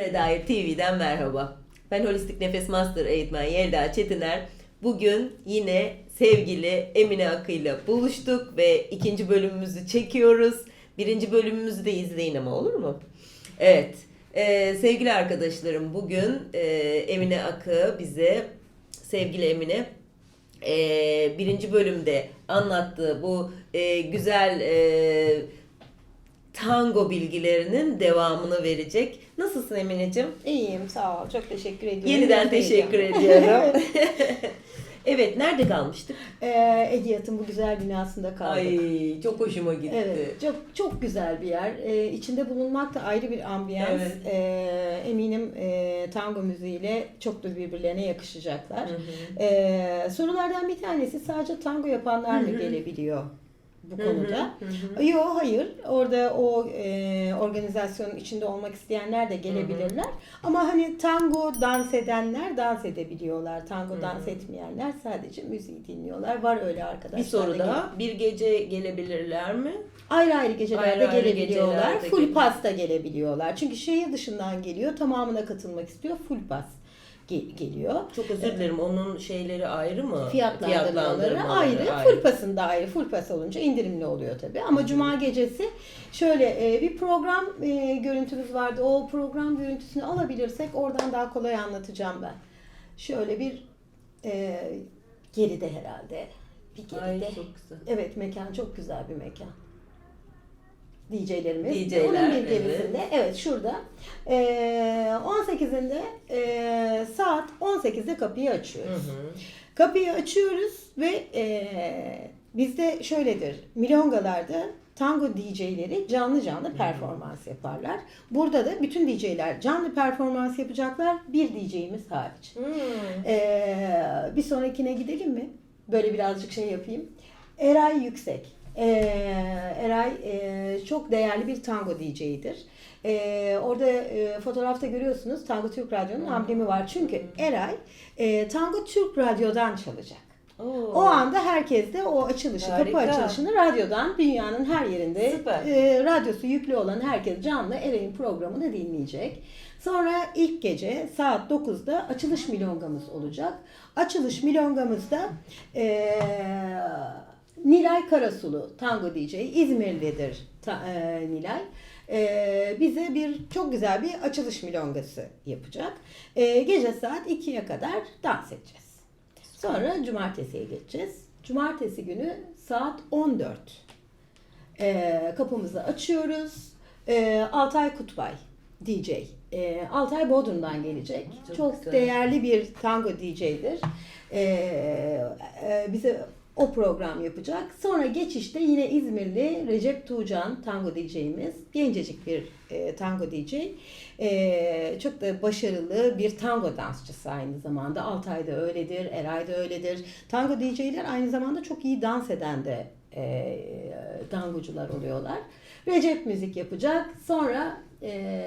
Dair TV'den merhaba. Ben Holistik Nefes Master eğitmen Yelda Çetiner. Bugün yine sevgili Emine Akı ile buluştuk ve ikinci bölümümüzü çekiyoruz. Birinci bölümümüzü de izleyin ama olur mu? Evet. Ee, sevgili arkadaşlarım bugün e, Emine Akı bize, sevgili Emine e, birinci bölümde anlattığı bu e, güzel e, tango bilgilerinin devamını verecek. Nasılsın Emineciğim? İyiyim sağ ol. Çok teşekkür ediyorum. Yeniden teşekkür ediyorum. evet, nerede kalmıştık? Ee, Ediyat'ın bu güzel binasında kaldık. Ay, çok hoşuma gitti. Evet, çok çok güzel bir yer. Ee, içinde bulunmak da ayrı bir ambiyans. Evet. Ee, eminim e, tango müziğiyle çok da birbirlerine yakışacaklar. Hı hı. Ee, sorulardan bir tanesi sadece tango yapanlar Hı mı hı. gelebiliyor bu konuda? Yok hayır. Orada o e, organizasyonun içinde olmak isteyenler de gelebilirler. Ama hani tango dans edenler dans edebiliyorlar. Tango Hı hı. dans etmeyenler sadece müziği dinliyorlar. Var öyle arkadaşlar. Bir soru da daha. Bir gece gelebilirler mi? Ayrı ayrı gecelerde Ayrı ayrı gelebiliyorlar. gecelerde full pasta gelebiliyorlar. Çünkü şehir dışından geliyor. Tamamına katılmak istiyor. Full pas ge- geliyor. Çok özür dilerim. Onun şeyleri ayrı mı? Fiyatlandırmaları ayrı. Full pasında ayrı. Full olunca indirimli oluyor tabii. Ama cuma gecesi şöyle e, bir program e, görüntümüz vardı. O program görüntüsünü alabilirsek oradan daha kolay anlatacağım ben. Şöyle bir e, geride herhalde. Bir geride. Ay çok güzel. Evet mekan çok güzel bir mekan. DJ'lerimiz. DJ'ler, Onun bir evet. Evet. şurada. Ee, 18'inde e, saat 18'de kapıyı Hı açıyoruz. hı. Kapıyı açıyoruz ve e, bizde şöyledir. Milongalarda tango DJ'leri canlı canlı performans yaparlar. Burada da bütün DJ'ler canlı performans yapacaklar. Bir DJ'imiz hariç. Hmm. Ee, bir sonrakine gidelim mi? Böyle birazcık şey yapayım. Eray Yüksek. Ee, Eray e, çok değerli bir tango DJ'dir. Ee, orada e, fotoğrafta görüyorsunuz Tango Türk Radyo'nun amblemi var. Çünkü Eray e, Tango Türk Radyo'dan çalacak. Oo. O anda herkes de o açılışı, Harika. kapı açılışını radyodan dünyanın her yerinde Süper. e, radyosu yüklü olan herkes canlı Eray'ın programını dinleyecek. Sonra ilk gece saat 9'da açılış milongamız olacak. Açılış milongamızda e, Nilay Karasulu Tango DJ İzmirlidir ta- e, Nilay. E, bize bir çok güzel bir açılış milongası yapacak. E, gece saat 2'ye kadar dans edeceğiz. Sonra cumartesiye geçeceğiz. Cumartesi günü saat 14. Ee, kapımızı açıyoruz. Ee, Altay Kutbay DJ. Ee, Altay Bodrum'dan gelecek. Çok Çok, güzel. değerli bir tango DJ'dir. Ee, e, bize o program yapacak. Sonra geçişte yine İzmirli Recep Tuğcan tango DJ'imiz. Gencecik bir e, tango DJ. Ee, çok da başarılı bir tango dansçısı aynı zamanda. Altay da öyledir, Eray da öyledir. Tango DJ'ler aynı zamanda çok iyi dans eden de e, tangocular oluyorlar. Recep müzik yapacak. Sonra e,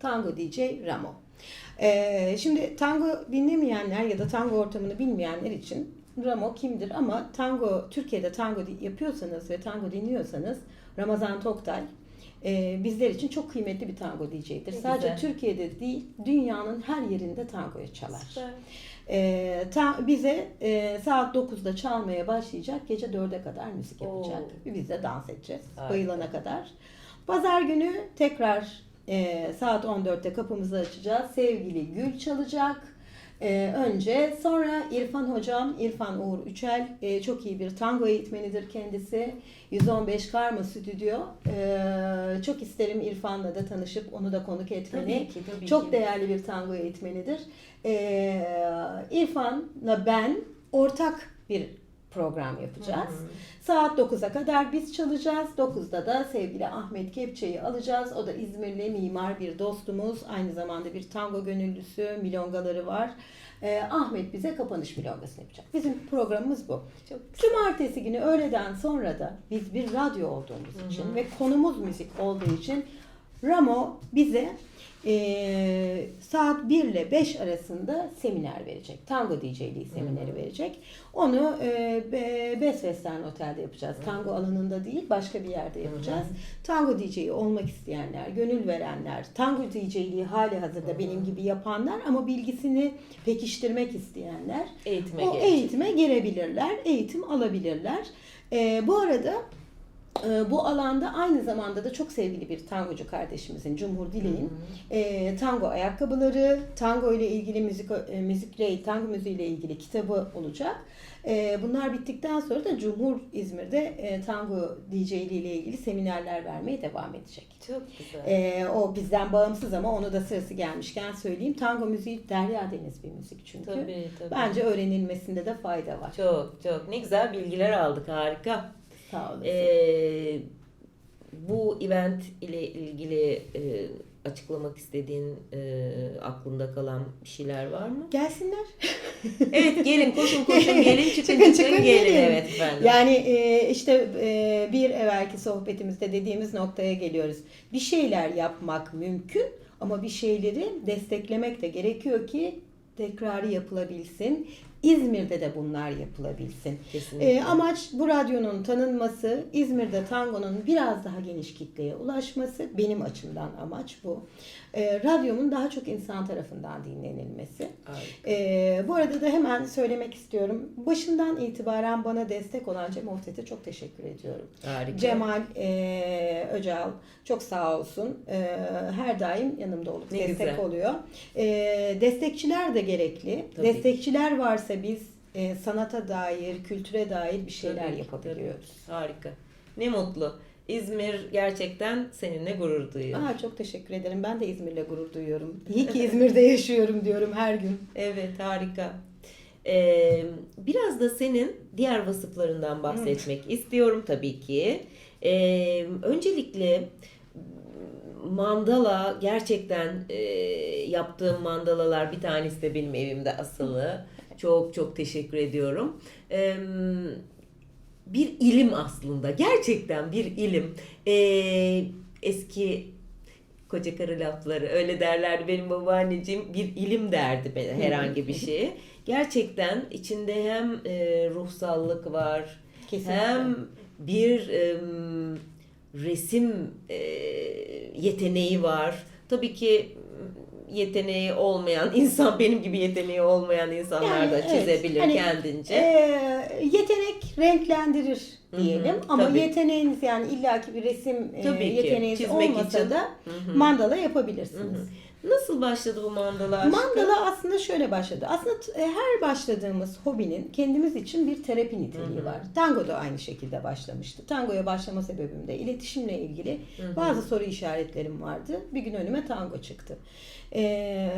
tango DJ Ramo. E, şimdi tango dinlemeyenler ya da tango ortamını bilmeyenler için Ramo kimdir? Ama tango Türkiye'de tango yapıyorsanız ve tango dinliyorsanız Ramazan Toktay e, bizler için çok kıymetli bir tango DJ'dir. Ne Sadece güzel. Türkiye'de değil, dünyanın her yerinde tangoyu çalar. Süper. E, ta- bize e, saat 9'da çalmaya başlayacak. Gece 4'e kadar müzik yapacak. Oo. Biz de dans edeceğiz. Harika. Bayılana kadar. Pazar günü tekrar e, saat 14'te kapımızı açacağız. Sevgili Gül çalacak. E, önce sonra İrfan hocam, İrfan Uğur Üçel e, çok iyi bir tango eğitmenidir kendisi. 115 Karma Stüdyo. E, çok isterim İrfan'la da tanışıp onu da konuk etmeni. Tabii ki, tabii Çok ki. değerli bir tango eğitmenidir. Ee, İrfan'la ben ortak bir program yapacağız. Hı hı. Saat 9'a kadar biz çalacağız. 9'da da sevgili Ahmet Kepçe'yi alacağız. O da İzmirli mimar bir dostumuz. Aynı zamanda bir tango gönüllüsü. Milongaları var. Ee, Ahmet bize kapanış milongasını yapacak. Bizim programımız bu. Çok Cumartesi günü öğleden sonra da biz bir radyo olduğumuz için ve konumuz müzik olduğu için Ramo bize e, saat 1 ile 5 arasında seminer verecek. Tango DJ'liği semineri verecek. Onu e, Be- Best Western Otel'de yapacağız. Tango alanında değil başka bir yerde yapacağız. Tango DJ'yi olmak isteyenler, gönül verenler, tango DJ'liği hali hazırda benim gibi yapanlar ama bilgisini pekiştirmek isteyenler Eğitime o gelecek. eğitime girebilirler, eğitim alabilirler. Ee, bu arada e, bu alanda aynı zamanda da çok sevgili bir tangocu kardeşimizin Cumhur Dilek'in e, tango ayakkabıları, tango ile ilgili müzik e, müzikle tango müziği ile ilgili kitabı olacak. E, bunlar bittikten sonra da Cumhur İzmir'de e, tango DJ'liği ile ilgili seminerler vermeye devam edecek. Çok güzel. E, o bizden bağımsız ama onu da sırası gelmişken söyleyeyim. Tango müziği derya deniz bir müzik çünkü. tabii tabii. Bence öğrenilmesinde de fayda var. Çok çok ne güzel bilgiler aldık harika. Sağ olasın. Ee, bu event ile ilgili e, açıklamak istediğin e, aklında kalan bir şeyler var mı? Gelsinler. Evet gelin koşun koşun gelin çıkın Çıkın, çıkın, gelin. gelin. evet efendim. Yani e, işte e, bir evvelki sohbetimizde dediğimiz noktaya geliyoruz. Bir şeyler yapmak mümkün ama bir şeyleri desteklemek de gerekiyor ki tekrarı yapılabilsin. İzmir'de de bunlar yapılabilsin. Kesinlikle. E, amaç bu radyonun tanınması, İzmir'de tangonun biraz daha geniş kitleye ulaşması. Benim açımdan amaç bu. E, radyomun daha çok insan tarafından dinlenilmesi. Harika. Ee, bu arada da hemen söylemek istiyorum. Başından itibaren bana destek olan Cem Oftet'e çok teşekkür ediyorum. Harika. Cemal e, Öcal çok sağ olsun. E, her daim yanımda olup Ne destek güzel. oluyor. E, destekçiler de gerekli. Tabii. Destekçiler varsa biz e, sanata dair, kültüre dair bir şeyler Tabii yapabiliyoruz. Harika. Ne mutlu. İzmir gerçekten seninle gurur duyuyor. Aa, çok teşekkür ederim. Ben de İzmir'le gurur duyuyorum. İyi ki İzmir'de yaşıyorum diyorum her gün. Evet harika. Ee, biraz da senin diğer vasıflarından bahsetmek istiyorum tabii ki. Ee, öncelikle mandala gerçekten e, yaptığım mandalalar bir tanesi de benim evimde asılı. Çok çok teşekkür ediyorum. Ee, bir ilim aslında gerçekten bir ilim. Ee, eski koca karı lafları öyle derlerdi benim babaanneciğim bir ilim derdi herhangi bir şeye. Gerçekten içinde hem e, ruhsallık var Kesinlikle. hem bir e, resim e, yeteneği var. Tabii ki yeteneği olmayan insan benim gibi yeteneği olmayan insanlar Yani da evet, çizebilir hani, kendince. Ee, yetenek renklendirir diyelim Hı hı, ama tabii. yeteneğiniz yani illaki bir resim e, Tabii ki, yeteneğiniz olmasa için. da Hı hı. mandala yapabilirsiniz. hı. Nasıl başladı bu mandala aşkı? Mandala aslında şöyle başladı. Aslında e, her başladığımız hobinin kendimiz için bir terapi niteliği var. Tango da aynı şekilde başlamıştı. Tangoya başlama sebebim de iletişimle ilgili bazı soru işaretlerim vardı. Bir gün önüme tango çıktı. Ee,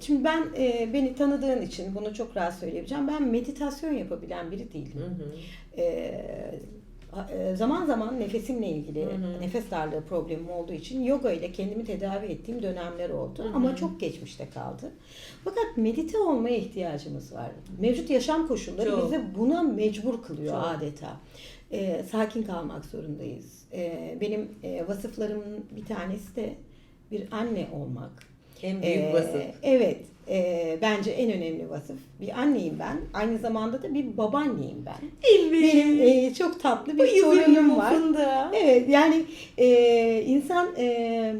şimdi ben e, beni tanıdığın için bunu çok rahat söyleyebileceğim. Ben meditasyon yapabilen biri değilim. Hı hı. Ee, zaman zaman nefesimle ilgili Hı hı. nefes darlığı problemim olduğu için yoga ile kendimi tedavi ettiğim dönemler oldu Hı hı. ama çok geçmişte kaldı. Fakat medite olmaya ihtiyacımız var. Mevcut yaşam koşulları Çok. bizi buna mecbur kılıyor Çok. adeta. Ee, sakin kalmak zorundayız. Ee, benim e, vasıflarımın bir tanesi de bir anne olmak. En büyük Ee, vasıf. Evet. E, bence en önemli vasıf. Bir anneyim ben. Aynı zamanda da bir babaanneyim ben. Benim e, çok tatlı bir torunum var. Evet yani e, insan e,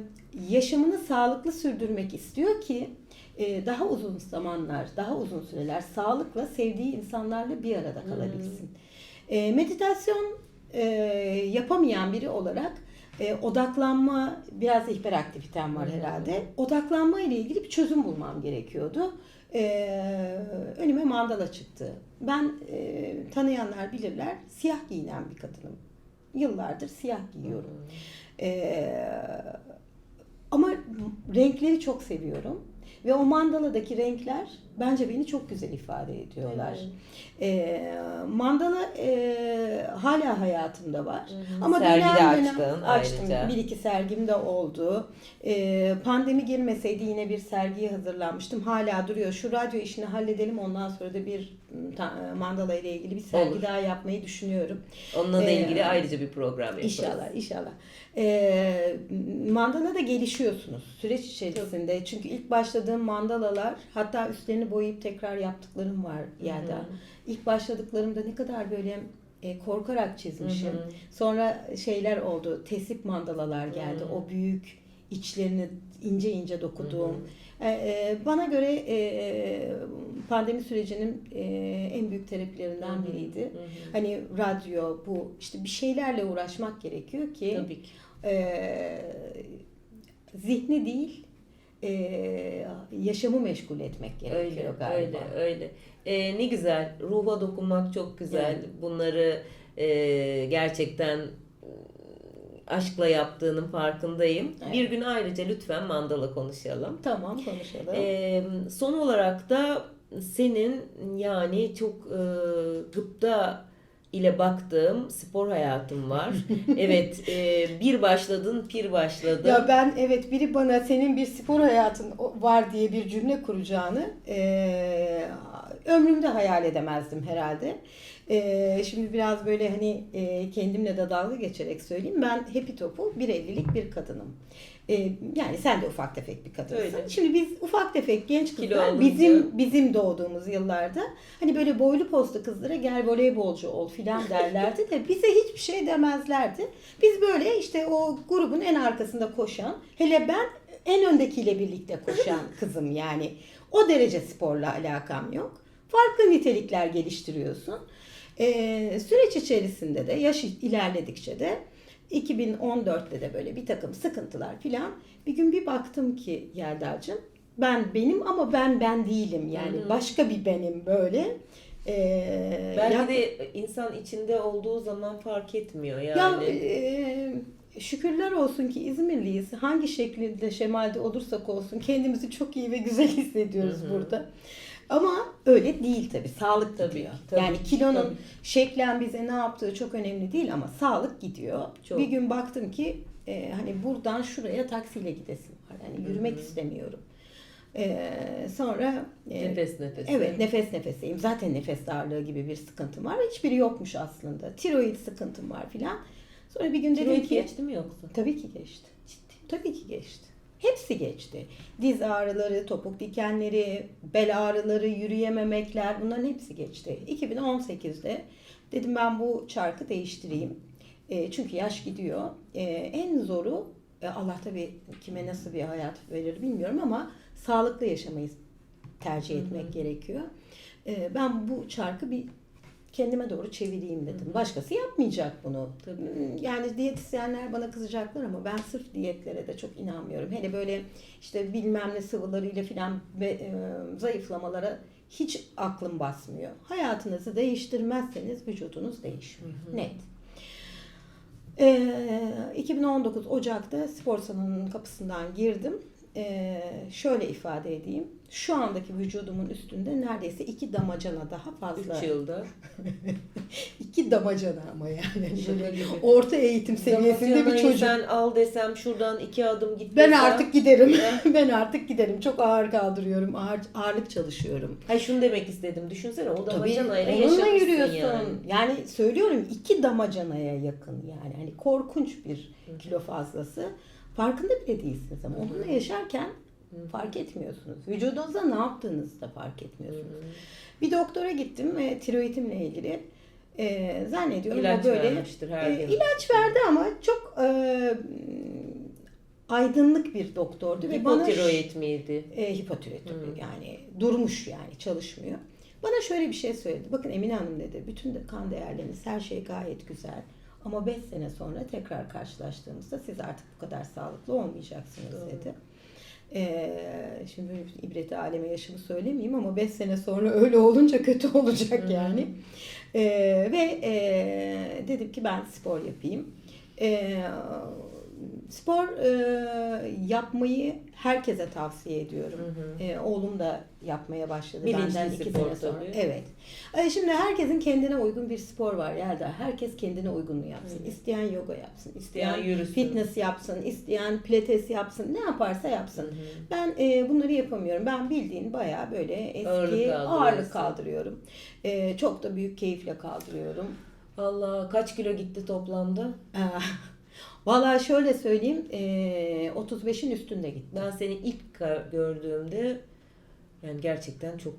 yaşamını sağlıklı sürdürmek istiyor ki e, daha uzun zamanlar, daha uzun süreler sağlıkla sevdiği insanlarla bir arada kalabilsin. E, meditasyon e, yapamayan biri olarak e, odaklanma, biraz hiperaktivitem var herhalde. Odaklanma ile ilgili bir çözüm bulmam gerekiyordu. E, önüme mandala çıktı. Ben e, tanıyanlar bilirler, siyah giyinen bir kadınım. Yıllardır siyah giyiyorum. E, ama renkleri çok seviyorum. Ve o mandaladaki renkler bence beni çok güzel ifade ediyorlar. E, mandala e, hala hayatımda var. hı. Ama Sergi de açtın açtım. ayrıca. Bir iki sergim de oldu. E, pandemi girmeseydi yine bir sergiye hazırlanmıştım. Hala duruyor. Şu radyo işini halledelim ondan sonra da bir mandala ile ilgili bir sergi Olur. daha yapmayı düşünüyorum. Onunla da Ee, ilgili ayrıca bir program yaparız. İnşallah, inşallah. Ee, mandala da gelişiyorsunuz süreç içerisinde. Çünkü ilk başladığım mandalalar, hatta üstlerini boyayıp tekrar yaptıklarım var Yelda. İlk başladıklarımda ne kadar böyle e, korkarak çizmişim. Hı hı. Sonra şeyler oldu, tesip mandalalar geldi. Hı. O büyük içlerini ince ince dokuduğum. Hı E, e, bana göre e, pandemi sürecinin e, en büyük terapilerinden Hı hı. biriydi. Hı hı. Hani radyo, bu işte bir şeylerle uğraşmak gerekiyor ki Tabii ki. e, zihni değil e, yaşamı meşgul etmek gerekiyor Öyle, galiba. öyle, öyle. Ee, ne güzel. Ruha dokunmak çok güzel. Evet. Bunları e, gerçekten e, aşkla yaptığının farkındayım. Evet. Bir gün ayrıca lütfen mandala konuşalım. Tamam konuşalım. Ee, son olarak da senin yani çok e, gıpta ile baktığım spor hayatın var. evet, e, bir başladın, pir başladın. Ya ben evet biri bana senin bir spor hayatın var diye bir cümle kuracağını eee, ömrümde hayal edemezdim herhalde. Eee, şimdi biraz böyle hani eee, kendimle de dalga geçerek söyleyeyim. Ben Happy Top'u 1.50'lik bir kadınım. Eee, yani sen de ufak tefek bir kadınsın. Öyle. Şimdi biz ufak tefek genç kızlar bizim bizim doğduğumuz yıllarda hani böyle boylu postlu kızlara gel voleybolcu ol filan derlerdi de bize hiçbir şey demezlerdi. Biz böyle işte o grubun en arkasında koşan, hele ben en öndekiyle birlikte koşan kızım yani. O derece sporla alakam yok. Farklı nitelikler geliştiriyorsun. Ee, süreç içerisinde de yaş ilerledikçe de 2014'te de böyle bir takım sıkıntılar filan. Bir gün bir baktım ki Yelda'cığım ben benim ama ben ben değilim yani hı. başka bir benim böyle. Ee, Belki ya- de insan içinde olduğu zaman fark etmiyor ya yani. e, şükürler olsun ki İzmirliyiz. Hangi şekilde şemalde olursak olsun kendimizi çok iyi ve güzel hissediyoruz Hı hı. burada. Ama öyle değil tabii. Sağlık Tabii, gidiyor. tabii, yani kilonun tabii. şeklen bize ne yaptığı çok önemli değil ama sağlık gidiyor. Çok. Bir gün baktım ki e, hani buradan şuraya taksiyle gidesim var. Yani yürümek Hı hı. istemiyorum. E, sonra e, nefes nefese. Evet nefes nefeseyim. Zaten nefes darlığı gibi bir sıkıntım var. Hiçbiri yokmuş aslında. Tiroid sıkıntım var filan. Sonra bir gün dedim Tiroid ki geçti mi yoksa? tabii ki geçti. Ciddi. Tabii ki geçti. Hepsi geçti. Diz ağrıları, topuk dikenleri, bel ağrıları, yürüyememekler bunların hepsi geçti. 2018'de dedim ben bu çarkı değiştireyim. E, çünkü yaş gidiyor. E, en zoru e, Allah tabii kime nasıl bir hayat verir bilmiyorum ama sağlıklı yaşamayı tercih etmek gerekiyor. E, ben bu çarkı bir kendime doğru çevireyim dedim. Başkası yapmayacak bunu. Tabii. Yani diyetisyenler bana kızacaklar ama ben sırf diyetlere de çok inanmıyorum. Hele böyle işte bilmem ne sıvılarıyla filan e, zayıflamalara hiç aklım basmıyor. Hayatınızı değiştirmezseniz vücudunuz değişir. Net. Ee, 2019 Ocak'ta spor salonunun kapısından girdim. Ee, şöyle ifade edeyim. Şu andaki vücudumun üstünde neredeyse iki damacana daha fazla. 3 yılda. İki damacana ama yani. Gibi. orta eğitim seviyesinde bir çocuk. Sen al desem şuradan iki adım git Ben desem- artık giderim. ben artık giderim. Çok ağır kaldırıyorum. Ağır, ağırlık çalışıyorum. Hayır şunu demek istedim. Düşünsene o Tabii damacanayla onunla yaşamışsın yürüyorsun. yani. Yani. söylüyorum iki damacanaya yakın yani. Hani korkunç bir kilo fazlası. Farkında bile değilsiniz ama onunla yaşarken fark etmiyorsunuz. Vücudunuza ne yaptığınızı da fark etmiyorsunuz. Bir doktora gittim ve tiroidimle ilgili. Ee, zannediyorum İlaç o böyle her e, ilaç verdi ama çok e, aydınlık bir doktordu ve bana Hipotiroid miydi? e, hipotiroid yani durmuş yani çalışmıyor. Bana şöyle bir şey söyledi. Bakın Emine Hanım dedi bütün de kan değerleriniz her şey gayet güzel. Ama 5 sene sonra tekrar karşılaştığımızda siz artık bu kadar sağlıklı olmayacaksınız Doğru. dedi. Ee, şimdi ibreti aleme yaşımı söylemeyeyim ama 5 sene sonra öyle olunca kötü olacak yani. Ee, ve e, dedim ki ben spor yapayım. Ee, spor e, yapmayı herkese tavsiye ediyorum. E, oğlum da yapmaya başladı Bilinçli benden iki spor sene sonra. tabii. Evet. E, şimdi herkesin kendine uygun bir spor var Yelda. Herkes kendine uygununu yapsın. İsteyen yoga yapsın, isteyen, yürüsün. fitness yapsın, isteyen pilates yapsın, ne yaparsa yapsın. Ben e, bunları yapamıyorum. Ben bildiğin bayağı böyle eski Ağırlık ağırlık kaldırıyorum. E, çok da büyük keyifle kaldırıyorum. Allah kaç kilo gitti toplamda? Aa, Vallahi şöyle söyleyeyim, e, 35'in üstünde gitti. Ben seni ilk gördüğümde yani gerçekten çok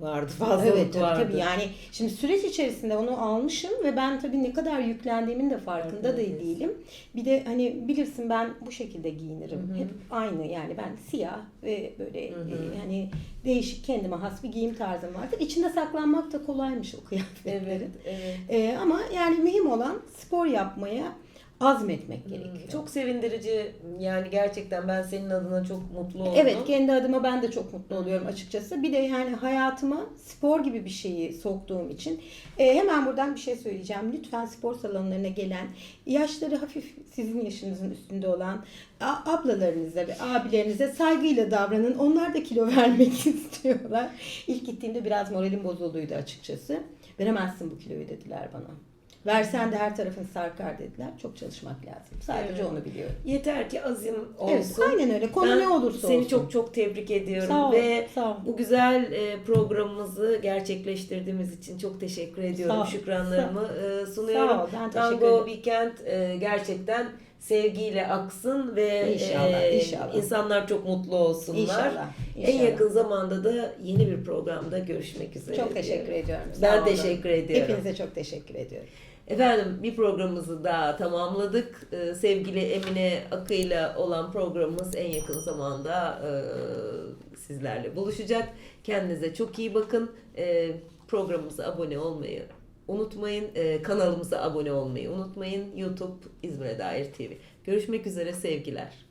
vardı fazlalık Evet tabii, vardı. tabii yani şimdi süreç içerisinde onu almışım ve ben tabii ne kadar yüklendiğimin de farkında da Farkındayız. değilim. Bir de hani bilirsin ben bu şekilde giyinirim. Hı hı. Hep aynı yani ben siyah ve böyle Hı hı. e, hani değişik kendime has bir giyim tarzım vardır. İçinde saklanmak da kolaymış o kıyafetlerin. Evet, evet. E, ama yani mühim olan spor yapmaya azmetmek gerekiyor. Çok sevindirici yani gerçekten ben senin adına çok mutlu oldum. Evet kendi adıma ben de çok mutlu oluyorum açıkçası. Bir de yani hayatıma spor gibi bir şeyi soktuğum için e, hemen buradan bir şey söyleyeceğim. Lütfen spor salonlarına gelen yaşları hafif sizin yaşınızın üstünde olan ablalarınıza ve abilerinize saygıyla davranın. Onlar da kilo vermek istiyorlar. İlk gittiğimde biraz moralim bozulduydu açıkçası. Veremezsin bu kiloyu dediler bana. Versen de her tarafın sarkar dediler. Çok çalışmak lazım. Sadece Evet. onu biliyorum. Yeter ki azim olsun. Evet, aynen öyle. Konu Ben ne olursa seni olsun. çok çok tebrik ediyorum Sağ ol, ve sağ ol. bu güzel e, programımızı gerçekleştirdiğimiz için çok teşekkür ediyorum. Sağ ol, Şükranlarımı e, sunuyorum. Sağ ol, ben teşekkür Tango ederim. Weekend e, gerçekten sevgiyle aksın ve İnşallah, e, inşallah. insanlar çok mutlu olsunlar. İnşallah. En inşallah. yakın zamanda da yeni bir programda görüşmek üzere. Çok teşekkür diyorum. ediyorum. Ben Sağ olun. teşekkür ediyorum. Hepinize çok teşekkür ediyorum. Efendim bir programımızı daha tamamladık. Ee, sevgili Emine Akı'yla olan programımız en yakın zamanda e, sizlerle buluşacak. Kendinize çok iyi bakın. E, programımıza abone olmayı unutmayın. E, kanalımıza abone olmayı unutmayın. YouTube İzmir'e dair TV. Görüşmek üzere sevgiler.